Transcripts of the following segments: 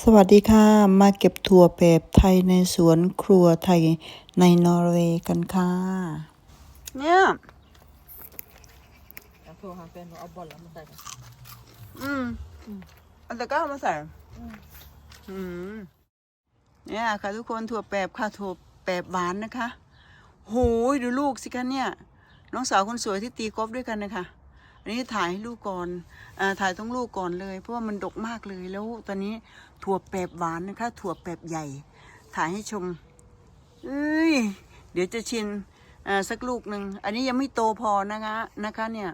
สวัสดีค่ะ มาเก็บถั่วแปบไทยในสวนครัวไทยในนอร์เวย์กันค่ะ เนี่ยอยากโทรหาแฟนหนูเอาบอลแล้วมาใส่กันอืมเอาตะกร้ามาใส่อืมเนี่ยค่ะทุกคนถั่วแปบค่ะถั่วแปบหวานนะคะโหยดูลูกสิคะเนี่ย น้องสาวคนสวยที่ตีกอล์ฟด้วยกันนะคะ อันนี้ถ่ายให้ลูกก่อนอถ่ายต้องลูกก่อนเลย เพราะว่ามันดกมากเลยแล้วตอนนี้ถั่วแปบหวานนะคะ ถั่วแปบใหญ่ ถ่ายให้ชมเอ้ยเดี๋ยวจะชิมสักลูกหนึ่งอันนี้ยังไม่โตพอนะคะนะคะเนี่ย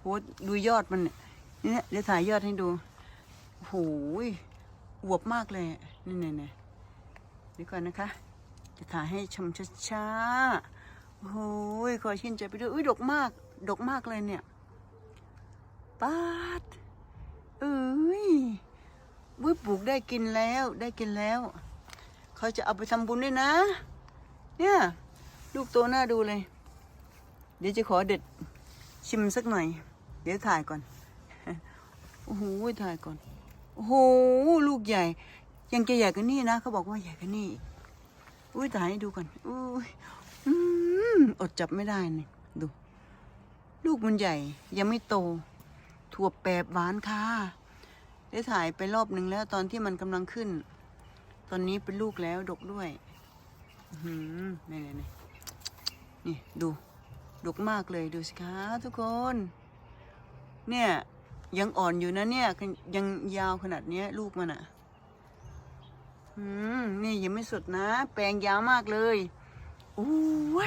โหดูยอดมันเนี่ยเดี๋ยวถ่ายยอดให้ดูโหยอวบมากเลยนี่เนี่ยเนี่ดี๋ยวก่อนนะคะ จะถ่ายให้ชมช้าๆโอ้โหยขอชื่นใจไปด้วยอุ้ยดกมาก ดกมากเลยเนี่ย ปาดเอ้ยวุ้ยปลูกได้กินแล้วได้กินแล้วเขาจะเอาไปทำบุญด้วยนะ เนี่ยลูกโตหน้าดูเลย เดี๋ยวจะขอเด็ดชิมสักหน่อย เดี๋ยวถ่ายก่อนโอ้โหถ่ายก่อนโอ้โหลูกใหญ่ ยังจะใหญ่กว่านี่นะเขาบอกว่าใหญ่กว่านี่อุ้ยถ่ายให้ดูก่อนอุ้ยอืมอดจับไม่ได้นี่ดู ลูกมันใหญ่ ยังไม่โต ถั่วแปบหวานค่ะ ได้ถ่ายไปรอบหนึ่งแล้วตอนที่มันกำลังขึ้น ตอนนี้เป็นลูกแล้วดกด้วยหือนี่นี่นี่ดูดกมากเลยดูสิคะทุกคน เนี่ยยังอ่อนอยู่นะเนี่ยยังยาวขนาดนี้ลูกมันอะ่ะอืมนี่ยังไม่สุดนะ แปลงยาวมากเลยโอ้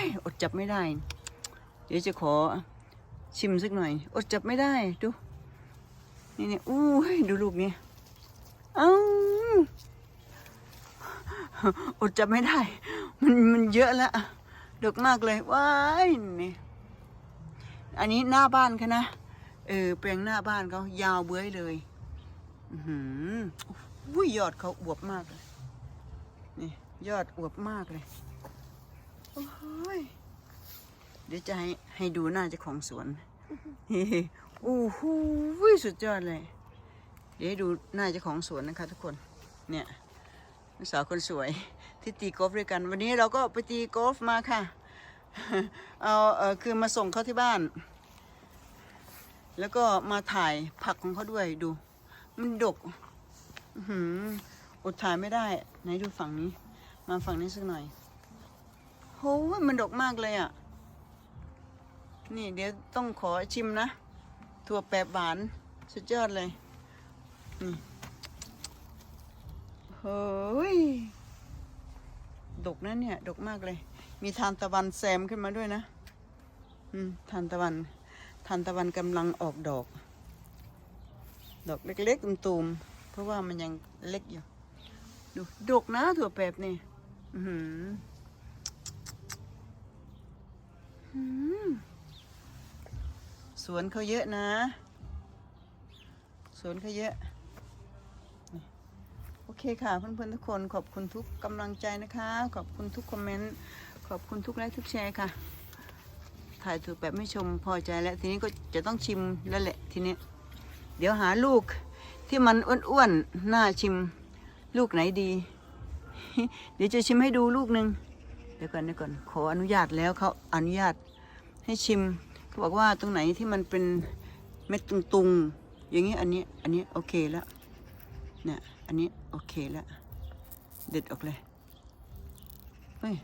ยอดจับไม่ได้ เดี๋ยวจะขอชิมสักหน่อย อดจับไม่ได้ดู นี่นี่อู้ยดูลูกนี้เอ้าอดจับไม่ได้ มันมันเยอะแล้วดกมากเลยว้ายนี่อันนี้หน้าบ้านเขานะ เออแปลงหน้าบ้านเขายาวเบื้อยเลย อือหืออุ้ยยอดเขาอวบมากเลย นี่ ยอดอวบมากเลย โอ้ย เดี๋ยวจะให้ให้ดูหน้าเจ้าของสวน โอ้โหสุดยอดเลย เดี๋ยวให้ดูหน้าเจ้าของสวนนะคะทุกคน เนี่ยลูกสาวคนสวยที่ตีกอล์ฟด้วยกัน วันนี้เราก็ไปตีกอล์ฟมาค่ะ เอาเออคือมาส่งเขาที่บ้าน แล้วก็มาถ่ายผักของเขาด้วยดู มันดกอื้อหืออดถ่ายไม่ได้ ไหนดูฝั่งนี้ มาฝั่งนี้สักหน่อยโหมันดกมากเลยอะ นี่เดี๋ยวต้องขอชิมนะ ถั่วแปบหวาน สุดยอดเลยนี่เฮ้ย ดกนะเนี่ย ดกมากเลย มีทานตะวันแซมขึ้นมาด้วยนะ อืม ทานตะวัน ทานตะวันกำลังออกดอก ดอกเล็กๆตุ่มๆ เพราะว่ามันยังเล็กอยู่ ดู ดกนะถั่วแปบนี่ อือหือหือ สวนเขาเยอะนะ สวนเขาเยอะ โอเคค่ะเพื่อนๆทุกคนขอบคุณทุกกำลังใจนะคะ ขอบคุณทุกคอมเมนต์ขอบคุณทุกไลค์ทุกแชร์ค่ะ ถ่ายถูกแบบไม่ชมพอใจแล้ว ทีนี้ก็จะต้องชิมแล้วแหละทีนี้ เดี๋ยวหาลูกที่มันอ้วนๆน่าชิมลูกไหนดี เดี๋ยวจะชิมให้ดูลูกหนึ่งเดี๋ยวก่อนเดี๋ยวก่อนขออนุญาตแล้วเขาอนุญาตให้ชิม เขาบอกว่าตรงไหนที่มันเป็นเม็ดตุงๆ อย่างนี้อันนี้ อันนี้โอเคแล้วเนี่ยอันนี้โอเคแล้วเด็ดออกเลยเฮ้ย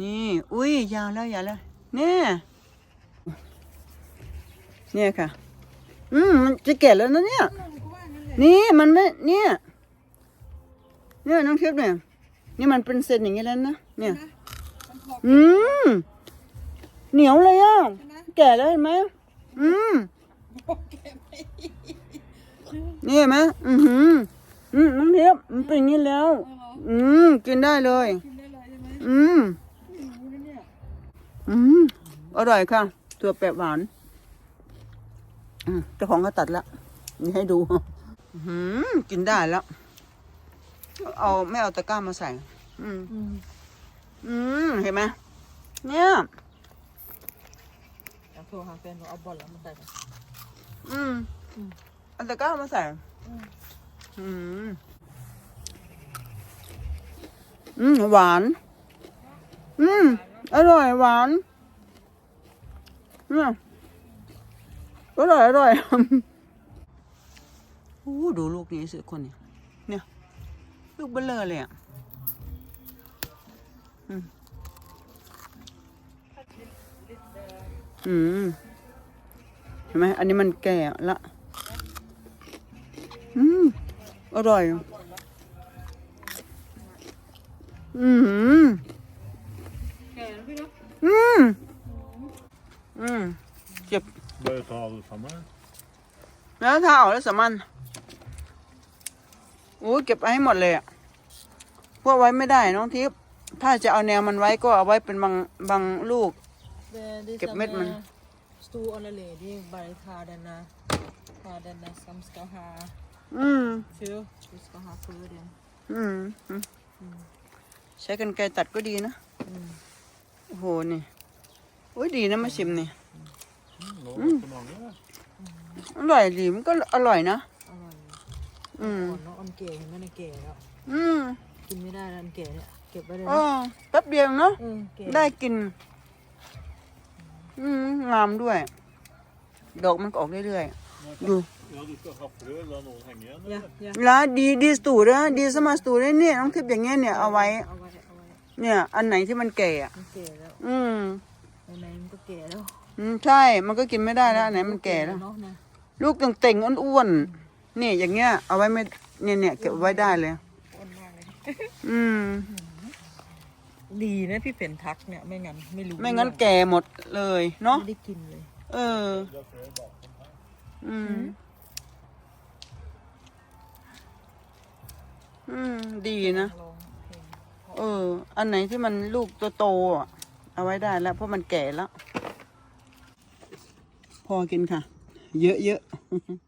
นี่ อุ้ยยาวแล้วยาวแล้วเนี่ยเนี่ยค่ะ อืมมันจะแก่แล้วนะเนี่ย นี่มันไม่เนี่ย เนี่ยน้องทิพย์เนี่ยนี่มันเป็นเซนอย่างนี้แล้วนะเนี่ย อืม เหนียวเลยอะ แก่แล้วเห็นไหม อืมนี่เห็นไหมอือหือ อืมน้องเทียบมันเป็นอย่างนี้แล้ว อืมกินได้เลย อืมอืมอร่อยค่ะ ตัวแปบหวานอืมเจ้าของก็ตัดละนี่ให้ดูอือหือกินได้แล้ว เอาไม่เอาตะกร้ามาใส่ อืม อืม เห็นไหมเนี่ย โทรหาแฟนหนูเอาบอลแล้วมาใส่กันอืมเอาตะกร้ามาใส่ อืม อืม หวาน อืม อร่อยหวานเนี่ยอร่อยอร่อยโอ้ดูลูกนี้สิคนนี้เนี่ย ลูกเบลเลอเลยอะ อืม อืมเห็นไหมอันนี้มันแก่ละ อืม อร่อย อืมแก่แล้วพี่เนาะอืม อืมเก็บ Bare ta alle sammen. แล้วถ้าเอาแล้วสามันโอ้ยเก็บไว้ให้หมดเลยอะพวกไว้ไม่ได้น้องทิพย์ถ้าจะเอาแนวมันไว้ก็เอาไว้เป็นบางบางลูก Det, Ket met men. Stor allerede bare ta denne Ta denne som skal ha อืม før. Du skal ha før den. อืมอืมใช้กันไกรตัดก็ดีนะ Mm. โอ้โหนี่โอ้ยดีนะมาชิมนี่ Nå er det mange. da. อร่อยดีมันก็อร่อยนะอร่อยอืมอ่อนเนาะอันแก่เห็นไหมในแก่แล้วอืมกินไม่ได้แล้วอันแก่เนี่ยเก็บไว้เลยอ๋อนะแป๊บเดียวเนาะอืมแก่ได้กิน อืมงามด้วย ดอกมันก็ออกเรื่อยๆดู Ja, du skal ha frø, la noen henge igjen. ยะ eller? ยะแล้วดีดีสตูดนะดีสมาสตูดเนี่ยน้องทิพย์อย่างเงี้ยเนี่ยเอาไว้ เอาไว้เอาไว้เนี่ย อันไหนที่มันแก่อะมันแก่แล้วอืมไหนๆมันก็แก่แล้วอืมใช่ มันก็กินไม่ได้แล้วอันไหนมันแก่แล้ว เนาะนะลูกเต่งๆอ้วนๆนี่อย่างเงี้ย เอาไว้ไม่เนี่ยเนี่ยเก็บไว้ได้เลย อ้วนมากเลย อืม ดีนะพี่เป็นทักเนี่ยไม่งั้นไม่รู้ไม่งั้นแก่หมดเลยเนาะ ไม่ได้กินเลย เออ อืม อืม ดีนะ ลองเพลงเออ อันไหนที่มันลูกโตๆอะ เอาไว้ได้แล้ว เพราะมันแก่แล้ว พอกินค่ะ เยอะๆ